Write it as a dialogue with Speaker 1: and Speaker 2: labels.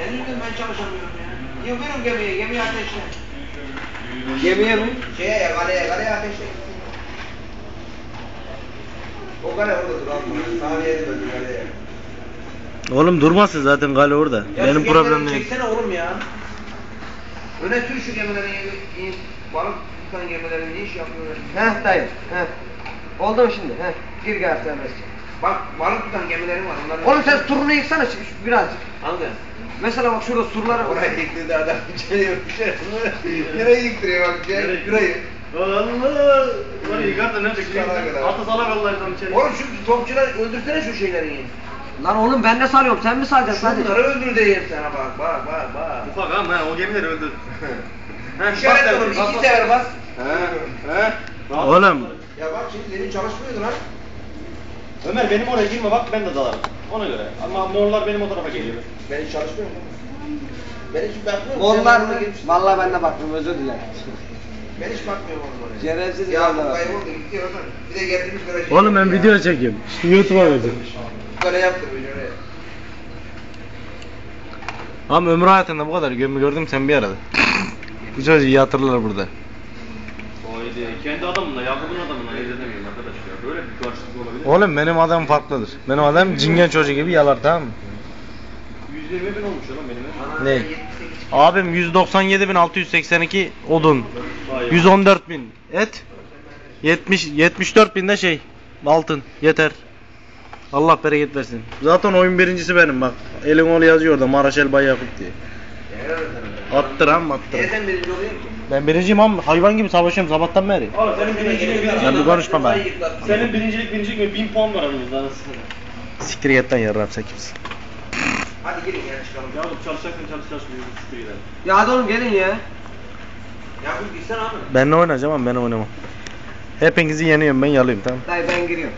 Speaker 1: Senin yüzünden ben çalışamıyorum ya. Niye verin gemiye, gemiye ateşle.
Speaker 2: Gemiye mi?
Speaker 1: Şeye ya, kaleye, kaleye ateşle. O kale orada dur abi. Saniye de döndü kaleye.
Speaker 3: Oğlum durmasın zaten kale orada.
Speaker 1: Ya
Speaker 3: Benim problemim değil.
Speaker 1: Çeksene oğlum ya. Öne sür şu gemilerin in, in, balık tutan gemilerin ne iş yapıyorlar?
Speaker 2: Heh dayı. Heh. Oldu mu şimdi? Heh. Gir gel serbestçe.
Speaker 1: Bak balık tutan gemilerin var. Onların
Speaker 2: Oğlum sen turunu yıksana şu- şu- birazcık.
Speaker 1: Hangi?
Speaker 2: Mesela bak şurada surları var.
Speaker 1: Orayı yıktırdı adam. İçeri yok bir şey. Nereye yıktırıyor bak. Şey, şurayı.
Speaker 4: Allah! Var yıkar ne
Speaker 1: çıkıyor?
Speaker 4: Atı salak Allah'tan içeri.
Speaker 1: Oğlum şu topçular öldürsene şu şeyleri.
Speaker 2: Lan oğlum ben de salıyorum sen mi salacaksın hadi.
Speaker 1: Şunları öldür diyeyim sana bak bak bak bak.
Speaker 4: Ufak ama ha, o gemileri öldür.
Speaker 1: İşaret oğlum iki sefer bas.
Speaker 4: He he.
Speaker 3: Oğlum
Speaker 1: Ya bak şimdi demin çalışmıyordu lan.
Speaker 4: Ömer benim oraya girme bak ben de dalarım. Ona göre. Ama morlar benim o tarafa geliyor.
Speaker 1: Ben hiç çalışmıyorum. Ben hiç bakmıyorum.
Speaker 2: Onlar mı? Vallahi ben de baktım özür dilerim.
Speaker 1: Ben hiç bakmıyorum oraya.
Speaker 2: Şerefsiz
Speaker 1: Ya bu kayboldu gitti oradan. Bir de geldiğimiz böyle şey.
Speaker 3: oğlum ben
Speaker 1: ya.
Speaker 3: video çekiyorum. İşte YouTube'a vereceğim.
Speaker 1: Böyle yaptırmış oraya.
Speaker 3: Ama ömrü hayatında bu kadar gömü gördüm sen bir arada. Bu çocuğu iyi hatırlar burada.
Speaker 4: Kendi adamınla Yakup'un adamına ayırt edemiyorum arkadaş ya. Böyle bir karşılık olabilir.
Speaker 3: Oğlum benim adam farklıdır. Benim adam cingen çocuğu gibi yalar tamam mı?
Speaker 4: 120 bin olmuş oğlum benim.
Speaker 3: Ne?
Speaker 1: 78
Speaker 3: Abim 197.682 odun.
Speaker 4: Vay ya.
Speaker 3: 114 bin et. 70 74 bin de şey altın yeter. Allah bereket versin. Zaten oyun birincisi benim bak. Elin yazıyor orada Maraşel Bay Yakup diye. Attıram attıram.
Speaker 1: Nereden birinci oluyor ki?
Speaker 3: Ben birinciyim ama hayvan gibi savaşıyorum sabahtan beri.
Speaker 4: Oğlum senin birincilik birincilik.
Speaker 3: Ben bir konuşma ben.
Speaker 4: Senin birincilik birincilik mi? 1000 puan var aramızda anasını.
Speaker 3: Siktir git lan sen kimsin?
Speaker 1: Hadi gelin ya çıkalım.
Speaker 4: Ya oğlum çalışacaksın çalış çalışmıyor. Şükür gidelim.
Speaker 2: Ya hadi oğlum gelin ya.
Speaker 1: Yakup gitsene abi.
Speaker 3: Ben ne oynayacağım ama ben oynamam. Hepinizi yeniyorum ben yalıyım tamam.
Speaker 2: Dayı ben giriyorum.